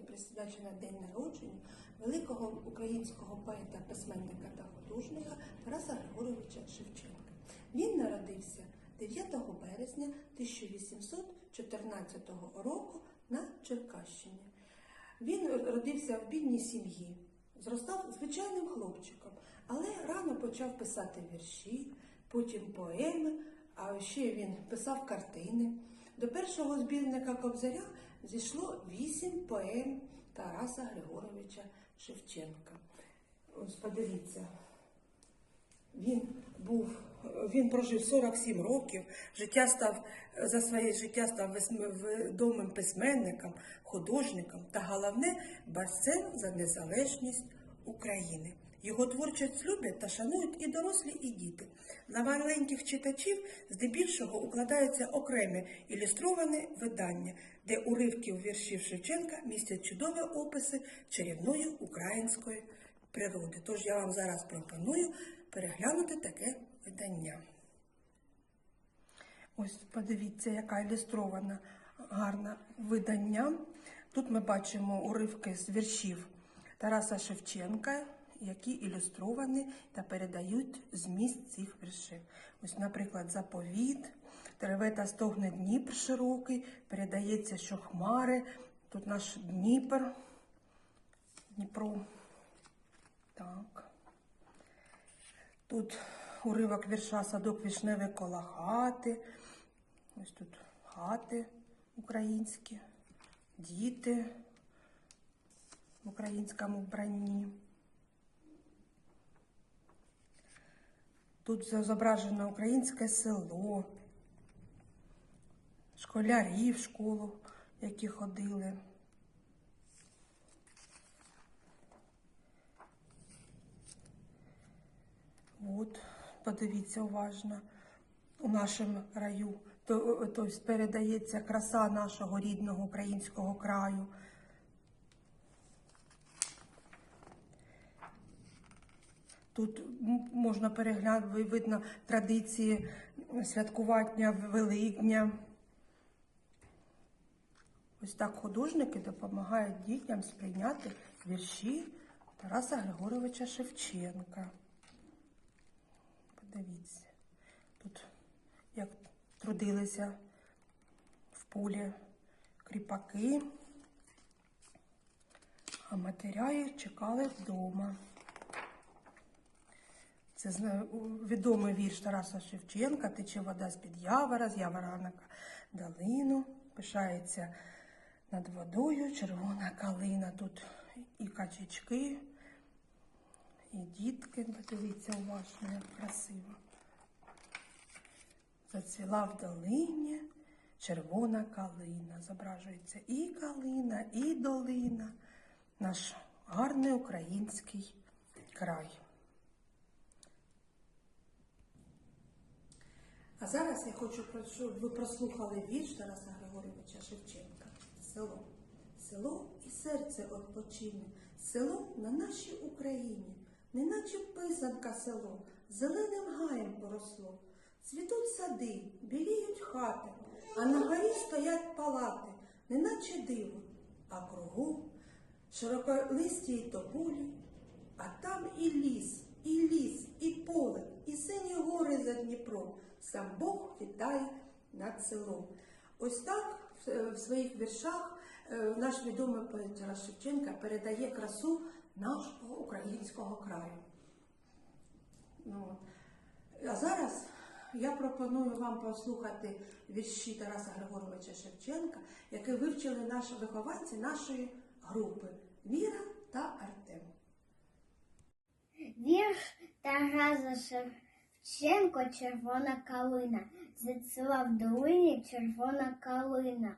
присвячена день народження великого українського поета, письменника та художника Тараса Григоровича Шевченка. Він народився 9 березня 1814 року на Черкащині. Він родився в бідній сім'ї, зростав звичайним хлопчиком, але рано почав писати вірші, потім поеми, а ще він писав картини. До першого збірника Кобзаря зійшло вісім поем Тараса Григоровича Шевченка. Ось подивіться, він був, він прожив 47 років, життя став, за своє життя став відомим письменником, художником та головне борцем за незалежність України. Його творчість люблять та шанують і дорослі, і діти. На маленьких читачів здебільшого укладаються окремі ілюстровані видання, де уривки віршів Шевченка містять чудові описи чарівної української природи. Тож я вам зараз пропоную переглянути таке видання. Ось подивіться, яка ілюстрована гарна видання. Тут ми бачимо уривки з віршів Тараса Шевченка, які ілюстровані та передають зміст цих віршів. Ось, наприклад, заповіт, Тереве та стогне Дніпр широкий, передається, що хмари, тут наш Дніпр, Дніпро. Так. Тут уривок вірша Садок вишневий коло хати. Ось тут хати українські, діти в українському вбранні. Тут зображено українське село, школярі в школу, які ходили. От, подивіться уважно, у нашому раю, тобто передається краса нашого рідного українського краю. Тут можна переглянути, видно традиції святкування Великдня. Ось так художники допомагають дітям сприйняти вірші Тараса Григоровича Шевченка. Подивіться, тут як трудилися в полі кріпаки, а матеря їх чекали вдома. Це відомий вірш Тараса Шевченка Тече вода з-під явора, з явора на долину, пишається над водою червона калина. Тут і качечки, і дітки, подивіться уважно, як красиво. Зацвіла в долині червона калина. Зображується і калина, і долина. Наш гарний український край. А зараз я хочу, щоб ви прослухали вірш Тараса Григоровича Шевченка. Село. Село і серце відпочине. Село на нашій Україні, неначе писанка село, зеленим гаєм поросло. Цвітуть сади, біліють хати, а на горі стоять палати, неначе диво, а кругом широколисті й тополі, а там і ліс, і ліс, і поле, і сині гори за Дніпром. Сам Бог вітає над селом. Ось так в- в своїх віршах е, наш відомий поет Тарас Шевченка передає красу нашого українського краю. Ну, а зараз я пропоную вам послухати вірші Тараса Григоровича Шевченка, які вивчили наші вихованці нашої групи Віра та Артем. Вірш Тараса Шевченко Червона калина. Зацвіла в долині червона калина.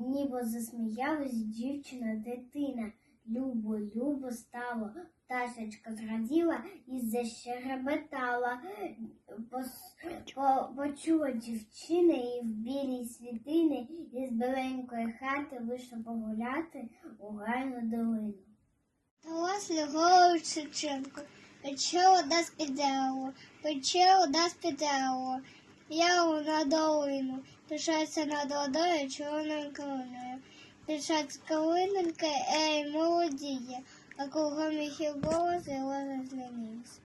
Ніби засміялась дівчина дитина. Любо, любо стало, пташечка зраділа і защеребетала. Почула дівчина і в білій світини із біленької хати вийшла погуляти у гайну долину. Тарас Григорович Шевченко. Пече вода з під пече вода з під дерева. Я на долину, пишається над водою чорною калиною. Пішак з калиноньки, ей, молодіє, а кругом їх і голос, і лоза злянився.